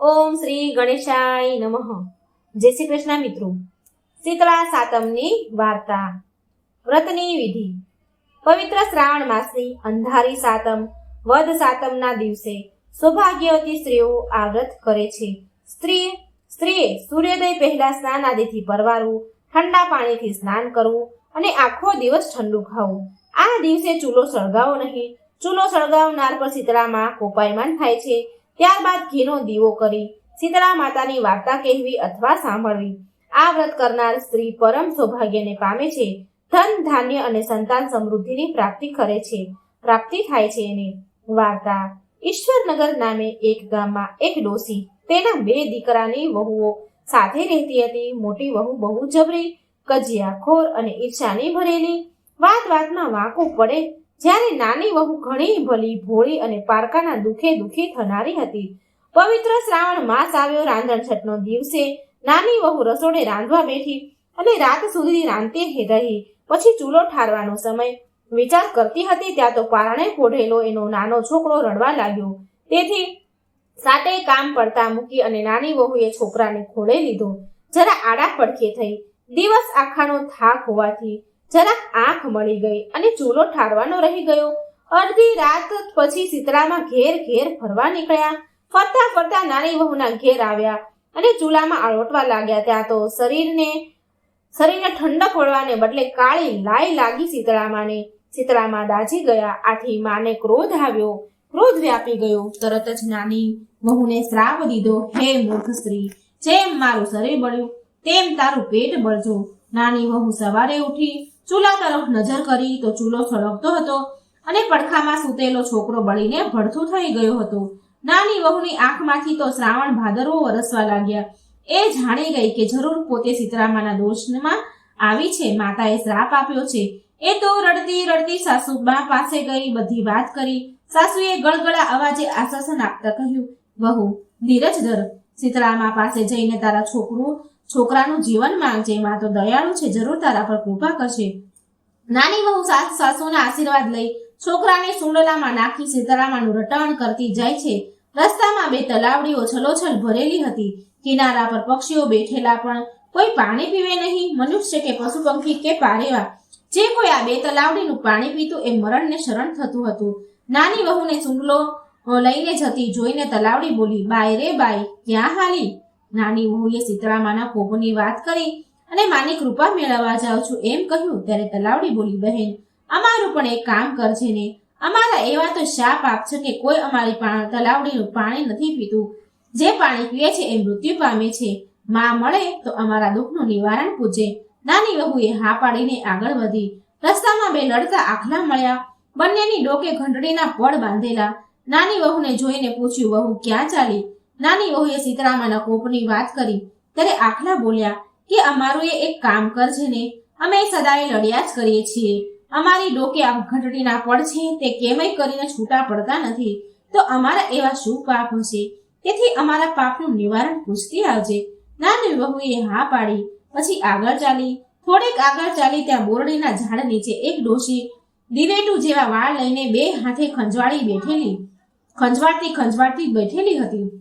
ઓમ શ્રી ગણેશાય નમઃ. જય શ્રી કૃષ્ણ મિત્રો. શીતળા સાતમની વાર્તા. વ્રતની વિધિ. પવિત્ર શ્રાવણ માસની અંધારી સાતમ, વદ સાતમના દિવસે સૌભાગ્યવતી સ્ત્રીઓ આ વ્રત કરે છે. સ્ત્રી, સ્ત્રીએ સૂર્યોદય પહેલા સ્નાન આદિથી પરવારવું ઠંડા પાણીથી સ્નાન કરવું અને આખો દિવસ ઠંડુ ખાવું. આ દિવસે ચૂલો સળગાવો નહીં. ચૂલો સળગાવનાર પર શીતળામાં કોપાયમાન થાય છે. ત્યારબાદ ઘીનો દીવો કરી શીતળા માતાની વાર્તા કહેવી અથવા સાંભળવી. આ વ્રત કરનાર સ્ત્રી પરમ સૌભાગ્યને પામે છે, ધન, ધાન્ય અને સંતાન સમૃદ્ધિની પ્રાપ્તિ કરે છે. પ્રાપ્તિ થાય છે એને. વાર્તા. ઈશ્વરનગર નામે એક ગામમાં એક ડોસી, તેના બે દીકરાની વહુઓ સાથે રહેતી હતી. મોટી વહુ બહુ જબરી કજિયાખોર અને ઈર્ષાની ભરેલી. વાત વાતમાં વાંકો પડે જ્યારે નાની વહુ ઘણી ભલી, ભોળી અને પારકાના દુખે દુખી થનારી હતી. પવિત્ર શ્રાવણ માસ આવ્યો રાંધણ છઠનો દિવસે. નાની વહુ રસોડે રાંધવા બેઠી અને રાત સુધી રાંધતી રહી. પછી ચૂલો ઠારવાનો સમય. વિચાર કરતી હતી ત્યાં તો પારણે પોઢેલો એનો નાનો છોકરો રડવા લાગ્યો. તેથી સાતે કામ પડતા મૂકી અને નાની વહુએ છોકરાને ખોળે લીધો. જરા આડા પડખે થઈ. દિવસ આખાનો થાક હોવાથી જરાક આંખ મળી ગઈ અને ચૂલો ઠારવાનો રહી ગયો. અડધી રાત પછી શીતળામાં ઘેર ઘેર ફરવા નીકળ્યા. ફરતા ફરતા નાની વહુના ઘેર આવ્યા અને ચૂલામાં આળોટવા લાગ્યા ત્યાં તો શરીરને શરીરને ઠંડક વળવાને બદલે કાળી લાઈ લાગી શીતળામાને શીતળામાં દાજી ગયા. આથી માને ક્રોધ આવ્યો. ક્રોધ વ્યાપી ગયો. તરત જ નાની વહુને શ્રાપ દીધો, હે મૂર્ખ સ્ત્રી, જેમ મારું શરીર બળ્યું, તેમ તારું પેટ બળજો. નાની વહુ સવારે ઉઠી ચૂલા તરફ નજર કરી તો ચૂલો સળગતો હતો અને પડખામાં સૂતેલો છોકરો બળીને ભડથું થઈ ગયો હતો. નાની વહુની આંખમાંથી તો શ્રાવણ ભાદરવો વરસવા લાગ્યા. એ જાણી ગઈ કે જરૂર પોતે સીતરામાના દોષમાં આવી છે. માતાએ શ્રાપ આપ્યો છે. એ તો રડતી રડતી સાસુ બા પાસે ગઈ, બધી વાત કરી. સાસુએ ગળગળા અવાજે આશ્વાસન આપતા કહ્યું, વહુ, ધીરજ ધર. સીતરામા પાસે જઈને તારા છોકરું છોકરાનું જીવન માંગજે, માં તો દયાળુ છે, જરૂર તારા પર કૃપા કરશે. નાની વહુ સાસ સાસુના આશીર્વાદ લઈ છોકરાને સુંડલામાં નાખી, સીતારામાનું રટણ કરતી જાય છે. રસ્તામાં બે તલાવડીઓ છલોછલ ભરેલી હતી. કિનારા પર પક્ષીઓ બેઠેલા પણ કોઈ પાણી પીવે નહીં, મનુષ્ય કે પશુ પંખી કે પારેવા. જે કોઈ આ બે તલાવડીનું પાણી પીતું એ મરણને શરણ થતું હતું. નાની વહુને સુંડલો લઈને જતી જોઈને તલાવડી બોલી, બાય રે બાય, ક્યાં હાલી? નાની વહુએ સીતળામાના કોપની વાત કરી અને માની કૃપા મેળવવા જાઉં છું એમ કહ્યું ત્યારે તલાવડી બોલી, બહેન, અમારું પણ એક કામ કરજે ને. અમારા એવા તો શાપ આપ છે કે કોઈ અમારી તલાવડીનું પાણી નથી પીતું. જે પાણી પીએ છે એ મૃત્યુ પામે છે. માં મળે તો અમારા દુઃખનું નિવારણ પૂજે. નાની વહુએ હા પાડીને આગળ વધી. રસ્તામાં બે લડતા આખલા મળ્યા. બંનેની ડોકે ઘંટડીના પડ બાંધેલા. નાની વહુને જોઈને પૂછ્યું, વહુ, ક્યાં ચાલી? નાની વહુએ સીતરામાના કોપની વાત કરી. ત્યારે આખલા બોલ્યા કે અમારું એ એક કામ કરજે ને, અમે સદાય લડ્યા જ કરીએ છીએ. અમારી ડોકે આ ઘંટડીના પડ છે, તે કેમય કરીને છૂટા પડતા નથી. તો અમારા એવા શું પાપ હશે? તેથી અમારા પાપનું નિવારણ પૂછતી આવજે. નાની વહુએ હા પાડી. પછી આગળ ચાલી. થોડેક આગળ ચાલી ત્યાં બોરડીના ઝાડ નીચે એક ડોશી દિવેટું જેવા વાળ લઈને બે હાથે ખંજવાળી બેઠેલી ખંજવાળતી ખંજવાળતી બેઠેલી હતી.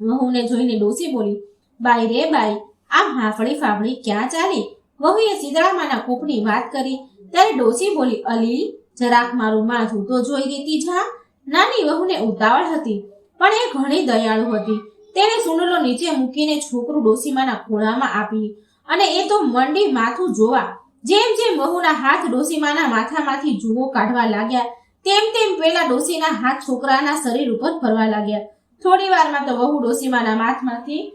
વહુને જોઈને ડોસી બોલી, બાઈ રે બાઈ, આમ હાફળી ફાફડી ક્યાં ચાલી? વહુએ સીતળામાના કોપની વાત કરી, ત્યારે ડોસી બોલી, અલી, જરાક મારું માથું તો જોઈ દેતી જા. નાની વહુને ઉતાવળ હતી, પણ એ ઘણી દયાળુ હતી. તેણે સુંડલો નીચે મૂકીને છોકરું ડોસીમાના ખોળામાં આપી, અને એ તો મંડી માથું જોવા, જેમ જેમ વહુના હાથ ડોસીમાના માથામાંથી જુઓ કાઢવા લાગ્યા, તેમ તેમ પેલા ડોસીના હાથ છોકરાના શરીર ઉપર ફરવા લાગ્યા. થોડી વારમાં તો વહુ ડોસીમાના માથમાંથી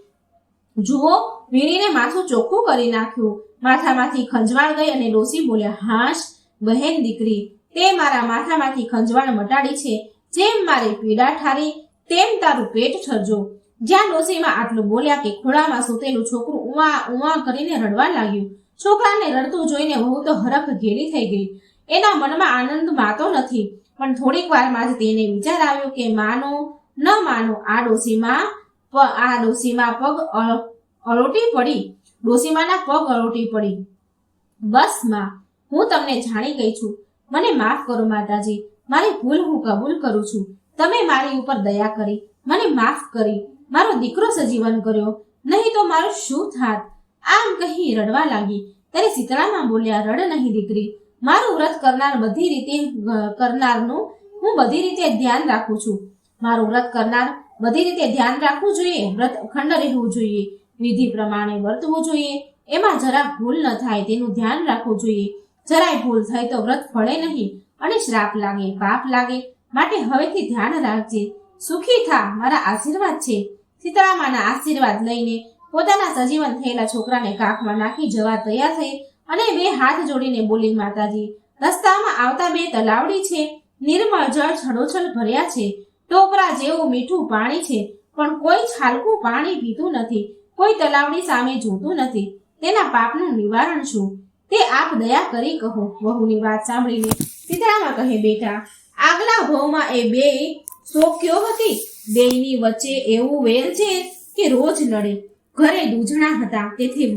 જુઓ, વીણીને માથું ચોખ્ખું કરી નાખ્યું. માથામાંથી ખંજવાળ ગઈ અને ડોસી બોલ્યા, હાશ, બહેન દીકરી, તે મારા માથામાંથી ખંજવાળ મટાડી છે. જેમ મારી પીડા ઠારી, તેમ તારું પેટ ઠરજો. જ્યાં ડોસીમાં આટલું બોલ્યા કે ખોળામાં સૂતેલું છોકરું ઉવા ઉવા કરીને રડવા લાગ્યું. છોકરાને રડતું જોઈને વહુ તો હરખ ઘેરી થઈ ગઈ. એના મનમાં આનંદ માતો નથી. પણ થોડીક વારમાં જ તેને વિચાર આવ્યો કે, માનો ન માનો. આ ડોસીમાં આ ડોસીમાં પગ અલોટી પડી. ડોસીમાના પગ અલોટી પડી. બસમાં હું તમને જાણી ગઈ છું. મને માફ કરો માતાજી. મારી ભૂલ હું કબૂલ કરું છું. તમે મારી ઉપર દયા કરી. મને માફ કરી. મારો દીકરો સજીવન કર્યો. નહીં તો મારું શું થાત? આમ કહી રડવા લાગી. ત્યારે શીતળામાં બોલ્યા, રડ નહીં દીકરી. મારું વ્રત કરનાર બધી રીતે કરનારનું હું બધી રીતે ધ્યાન રાખું છું. મારું વ્રત કરનાર બધી રીતે ધ્યાન રાખવું જોઈએ, વ્રત અખંડ રહેવું જોઈએ, વિધિ પ્રમાણે વર્તવું જોઈએ. એમાં જરા ભૂલ ન થાય તેનું ધ્યાન રાખવું જોઈએ. જરાય ભૂલ થાય તો વ્રત ફળે નહીં, અને શ્રાપ લાગે, પાપ લાગે. માટે હવેથી ધ્યાન રાખજે. સુખી થા, મારા આશીર્વાદ છે. સીતારામાના આશીર્વાદ લઈને પોતાના સજીવન થયેલા છોકરાને કાખમાં નાખી જવા તૈયાર થઈ અને બે હાથ જોડીને બોલી, માતાજી, રસ્તામાં આવતા બે તલાવડી છે. નિર્મળ જળ છડોછળ ભર્યા છે. ટોપરા જેવું મીઠું પાણી છે, પણ કોઈ છાલકું પાણી પીતું નથી, કોઈ તલાવડી સામે જોતું નથી. તેના પાપનું નિવારણ શું? તે આપ દયા કરી કહો, વહુની વાત સાંભળીને. સીતારામા કહે, બેટા, આગલા ભવમાં એ બે સોક્યો હતી. બેયની વચ્ચે એવું વેર છે કે રોજ લડે ઘરે દૂધણા હતા, તેથી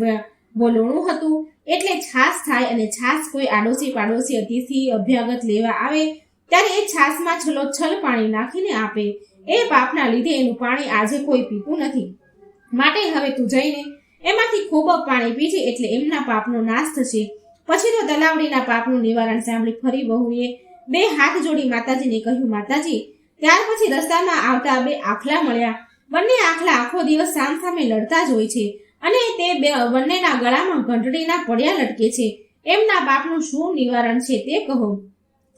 વલોણું હતું. એટલે છાસ થાય અને છાસ કોઈ આડોશી પાડોશી અતિથિ અભ્યાગત લેવા આવે ત્યારે એ છાસમાં છલોછલ પાણી નાખીને આપે. એ પાપના લીધે એનું પાણી આજે કોઈ પીતું નથી. માટે હવે તું જઈને એમાંથી ખૂબ પાણી પીજે એટલે એમના પાપનો નાશ થશે. પછી તો તલાવડીના પાપનું નિવારણ સાંભળી ફરી વહુએ બે હાથ જોડી માતાજીને કહ્યું, માતાજી, ત્યાર પછી રસ્તામાં આવતા બે આખલા મળ્યા. બંને આખલા આખો દિવસ સામ સામે લડતા જ હોય છે અને તે બે બંનેના ગળામાં ઘંટડીના પડ્યા લટકે છે. એમના પાપનું શું નિવારણ છે તે કહો.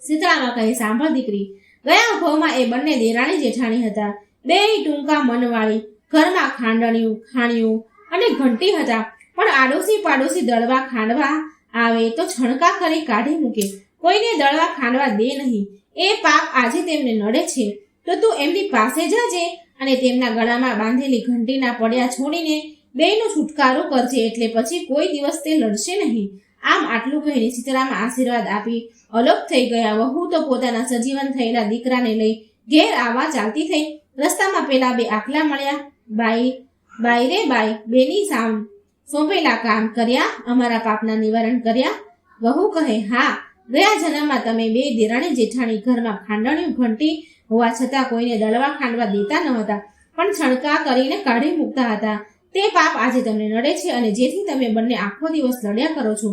સીતળામાં કહે, સાંભળ દીકરી, ગયા ભવમાં એ બંને દેરાણી જેઠાણી હતા. બે ટૂંકા મનવાળી ઘરમાં ખાંડણિયું ખાણિયું અને ઘંટી હતા. પણ આડોશી પાડોશી દળવા ખાંડવા આવે તો છણકા કરી કાઢી મૂકે. કોઈને દળવા ખાંડવા દે નહીં. એ પાપ આજે તેમને નડે છે. તો તું એમની પાસે જાજે અને તેમના ગળામાં બાંધેલી ઘંટીના પડ્યા છોડીને બેયનો છુટકારો કરજે. એટલે પછી કોઈ દિવસ તે લડશે નહીં. આમ આટલું કહીને સીતારામ આશીર્વાદ આપી અલગ થઈ ગયા. વહુ તો પોતાના સજીવન થયેલા દીકરાને લઈ ઘેર આવવા ચાલતી થઈ. રસ્તામાં પેલા બે આખલા મળ્યા. બાઈ બાઈ રે બાઈ, બેની સામ. સોંપેલા કામ કર્યા, અમારા પાપના નિવારણ કર્યા. વહુ કહે, હા, ગયા જન્મમાં તમે બે દેરાણી જેઠાણી ઘરમાં ખાંડણિયું ઘંટી હોવા છતાં કોઈને દળવા ખાંડવા દેતા ન હતા, પણ છણકા કરીને કાઢી મૂકતા હતા. તે પાપ આજે તમને નડે છે અને જેથી તમે બંને આખો દિવસ લડ્યા કરો છો.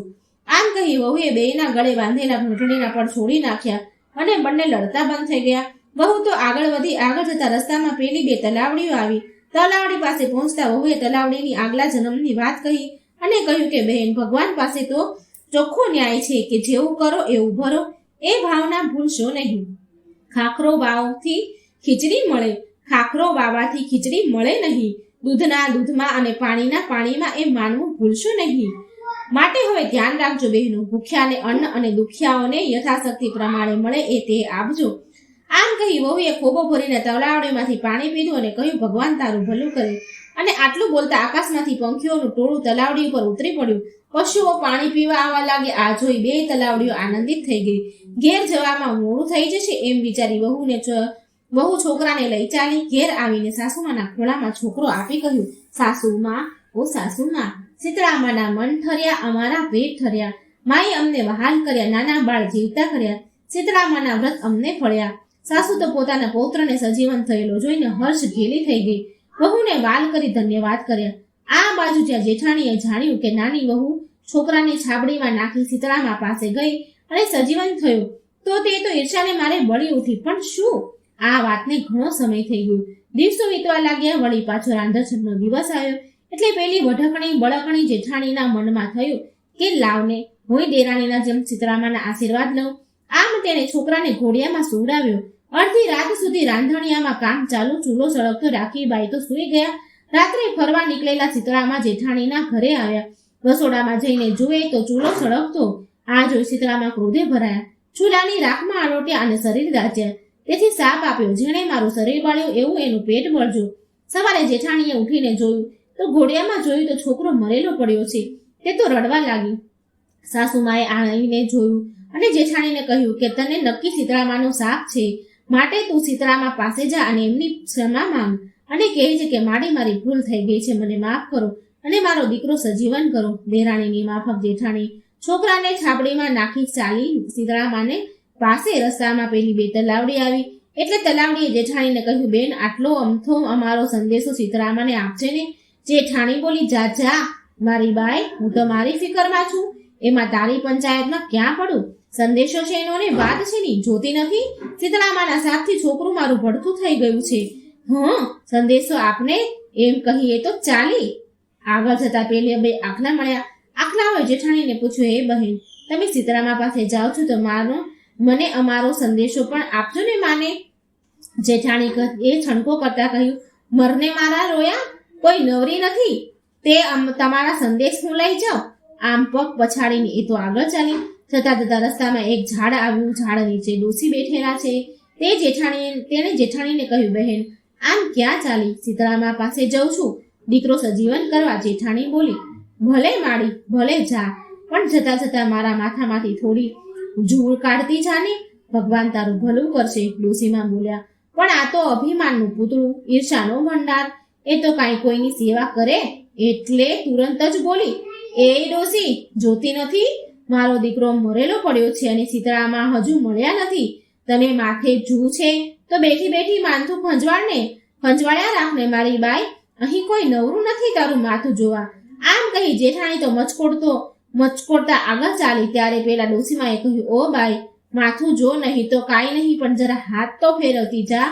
આમ કહી વહુએ બેયના ગળે બાંધેલા ઘૂંટણીના પડ છોડી નાખ્યા અને બંને લડતા બંધ થઈ ગયા. વહુ તો આગળ વધી આગળ જતા રસ્તામાં પેલી બે તલાવડીઓ આવી. તલાવડી પાસે પહોંચતા વહુએ તલાવડીની આગલા જન્મની વાત કહી અને કહ્યું કે, બહેન, ભગવાન પાસે તો ચોખ્ખો ન્યાય છે કે જેવું કરો એવું ભરો. એ ભાવના ભૂલશો નહીં. ખાખરો વાવથી ખીચડી મળે. ખાખરો વાવાથી ખીચડી મળે નહીં. દૂધના દૂધમાં અને પાણીના પાણીમાં એ માનવું ભૂલશો નહીં. માટે હવે ધ્યાન રાખજો બહેનો, ભૂખ્યાને અન્ન અને દુખિયાઓને યથાશક્તિ પ્રમાણે મળે એ તે આપજો. આમ કહી વહુએ ખોબો ભરીને તલાવડીમાંથી પાણી પીધું અને કહ્યું, ભગવાન તારું ભલું કરે. અને આટલું બોલતા આકાશમાંથી પંખીઓનું ટોળું તલાવડી ઉપર ઉતરી પડ્યું. પશુઓ પાણી પીવા આવવા લાગે આ જોઈ બે તલાવડીઓ આનંદિત થઈ ગઈ. ઘેર જવામાં મોડું થઈ જશે એમ વિચારી વહુને વહુ છોકરાને લઈ ચાલી ઘેર આવીને સાસુમાના ખોળામાં છોકરો આપી કહ્યું, સાસુમાં, ઓ સાસુમાં. સીતળામાના મન ઠર્યા, અમારા પેટ ઠર્યા. માએ અમને વહાલ કર્યા, નાના બાળ જીવતા કર્યા. સીતળામાના વ્રત અમને ફળ્યા. સાસુ તો પોતાના પૌત્રને સજીવન થયેલો જોઈને હર્ષ ઘેલી થઈ ગઈ. વહુને વાલ કરી ધન્યવાદ કર્યા. આ બાજુ જ્યાં જેઠાણીએ જાણ્યું કે નાની વહુ છોકરાને છાબડીમાં નાખી સીતળામા પાસે ગઈ અને સજીવન થયું, તો તે તો ઈર્ષાને મારે બળી ઉઠી. પણ શું? આ વાતને ઘણો સમય થઈ ગયો. દિવસો વીતવા લાગ્યા, વળી પાછો રાંધણછંદનો દિવસ આવ્યો. એટલે પેલી વઢકણી, બળકણી જેઠાણીના મનમાં થયું કે લાવને, હું દેરાણીના જેમ સીતરામાના આશીર્વાદ લઉં. આમ તેણે છોકરાને ઘોડિયામાં સુવડાવ્યો. અડધી રાત સુધી રાંધણિયામાં કામ ચાલુ, ચૂલો સળગતો, રાખી બાઈ તો સૂઈ ગયા. રાત્રે ફરવા નીકળેલા સીતરામા જેઠાણીના ઘરે આવ્યા. રસોડામાં જઈને જુએ તો ચૂલો સળગતો. આ જોઈ સીતરામા ક્રોધે ભરાયા. ચૂલાની રાખમાં આલોટ્યા અને શરીર દાચ્યા તેથી સાપ આપ્યો. જેણે મારું શરીર બાળ્યું, એવું એનું પેટ બળજો સવારે જેઠાણીએ ઉઠીને જોયું તો ઘોડિયામાં જોયું તો છોકરો મરેલો પડ્યો છે. તે તો રડવા લાગી સાસુમાએ આવીને જોયું અને જેઠાણીને કહ્યું કે તને નક્કી સીતળામાનો સાપ છે. માટે તું સીતરામા પાસે જા અને એમની ક્ષમા માંગ. અને કહે છે કે માડી મારી ભૂલ થઈ ગઈ છે, મને માફ કરો અને મારો દીકરો સજીવન કરો. દેરાણીની માફક જેઠાણી છોકરાને છાપડીમાં નાખી ચાલી સીતળામાને પાસે રસ્તામાં પેલી બે તલાવડી આવી. એટલે તલાવડીએ જેઠાણીને કહ્યું, બેન, આટલો અમથો અમારો સંદેશો સીતરામાને આપજે ને. જેઠાણી બોલી, જા જા, મારી બાઈ, હું તો મારી ફિકરમાં છું. એમાં તારી પંચાયતમાં ક્યાં પડું? સંદેશો છે એનો ને વાત છે ની. જોતી નથી? સીતરામાના સાપથી છોકરું મારું ભડથું થઈ ગયું છે. હં, સંદેશો આપને? એમ કહીએ તો ચાલી. આગળ જતા પેલે બે આખલા મળ્યા. આખલા હોય જેઠાણીને પૂછ્યું એ બહેન, તમે સીતરામા પાસે જાઓ છો તો મારો મને અમારો સંદેશો પણ આપજો ને માને. જેઠાણી એ છણકો કરતા કહ્યું, મરને મારા રોયા? કોઈ નવરી નથી. તે તમારા સંદેશ હું લઈ જાઉં. આમ પગ પછાડીને એ તો આગળ ચાલી. જતા જતા રસ્તામાં એક ઝાડ આવ્યું. ઝાડ નીચે ડોસી બેઠેલા છે. તે જેઠાણી તેણે જેઠાણીને કહ્યું, બહેન, આમ ક્યાં ચાલી? સીતરામા પાસે જઉં છું. દીકરો સજીવન કરવા જેઠાણી બોલી, ભલે માડી, ભલે જા. પણ જતા જતા મારા માથામાંથી થોડી ઝૂળ કાઢતી જાને. ભગવાન તારું ભલું કરશે. ડોસીમાં બોલ્યા, પણ આ તો અભિમાનનું પૂતળું, ઈર્ષાનો ભંડાર. એ તો કાંઈ કોઈની સેવા કરે એટલે તુરંત જ બોલી, એ ડોસી, જોતી નથી? મારો દીકરો મરેલો પડ્યો છે અને સીતરામાં હજુ મળ્યા નથી. તને માથે જૂ છે? તો બેઠી બેઠી માથું ખંજવાળ ને ખંજવાળ્યા રાખને મારી બાઈ, અહીં કોઈ નવરું નથી તારું માથું જોવા. આમ કહી જેઠાણી તો મચકોડતો, મચકોડતા આગળ ચાલી. ત્યારે પેલા ડોસીમાએ કહ્યું, ઓ બાઈ, માથું જો નહીં તો કાંઈ નહીં, પણ જરા હાથ તો ફેરવતી જા.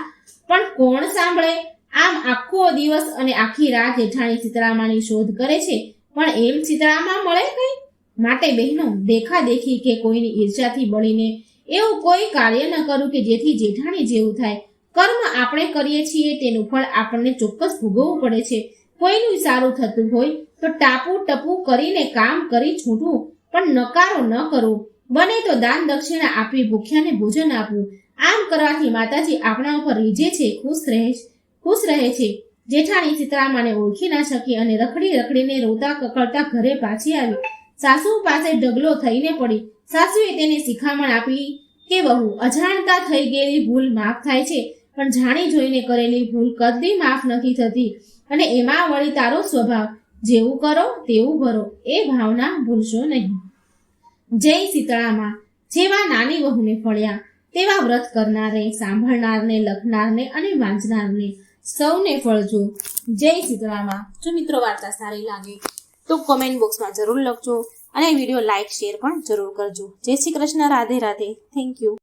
પણ કોણ સાંભળે? આમ આખો દિવસ અને આખી રાત જેઠાણી સીતરામાની શોધ કરે છે. પણ એમ સીતરામા મળે કઈ? માટે બહેનો દેખા દેખી કે કોઈની ઈર્ષાથી બળીને એવું કોઈ કાર્ય ન કરું કે જેથી જેઠાણી જેવું થાય. કર્મ આપણે કરીએ છીએ તેનું ફળ આપણને ચોક્કસ ભોગવવું પડે છે. કોઈનું સારું થતું હોય તો ટાપુ ટપુ કરીને કામ કરી છૂટવું પણ નકારો ન કરવો બને તો દાન દક્ષિણા આપી ભૂખ્યાને ભોજન આપવું આમ કરવાથી માતાજી આપણા ઉપર રીઝે છે, ખુશ રહે ખુશ રહે છે. જેઠાણી સીતરામાને ઓળખી ના શકી અને રખડી રખડીને રોતા કકળતા ઘરે પાછી આવી. સાસુ પાસે ઢગલો થઈને પડી. સાસુએ તેને શિખામણ આપી કે બહુ અજાણતા થઈ ગયેલી ભૂલ માફ થાય છે, પણ જાણી જોઈને કરેલી ભૂલ કદી માફ નથી થતી. અને એમાં વળી તારો સ્વભાવ. જેવું કરો, તેવું ભરો. એ ભાવના ભૂલશો નહીં. જય શીતળામાં જેવા નાની વહુને ફળ્યા, તેવા વ્રત કરનારને, સાંભળનારને, લખનારને અને વાંચનારને સૌને ફળજો. જય સીતરામા જો મિત્રો વાર્તા સારી લાગે, તો કોમેન્ટ બોક્સમાં જરૂર લખજો અને વીડિયો લાઇક શેર પણ જરૂર કરજો. જય શ્રી કૃષ્ણ. રાધે રાધે. Thank you